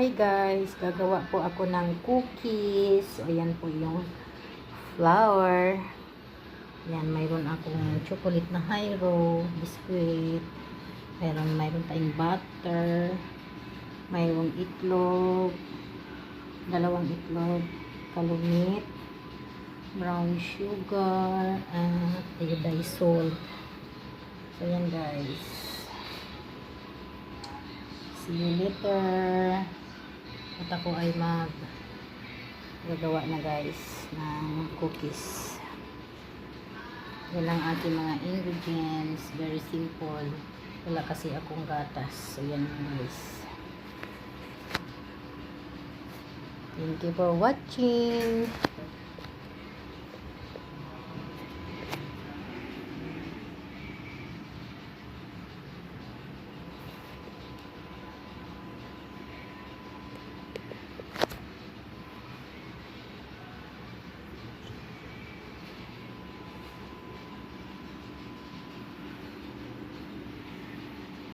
Hi guys, gagawa po ako ng cookies. So, ayan po yung flour. Ayan, mayroon akong chocolate na Hyro, biscuit. Mayroon, mayroon tayong butter. Mayroong itlog. Dalawang itlog. Kalumit. Brown sugar. At iodized salt. So, ayan guys. See you later. At ako ay mag gagawa na guys ng cookies. Yan ang ating mga ingredients. Very simple. Wala kasi akong gatas. So yan guys. Thank you for watching.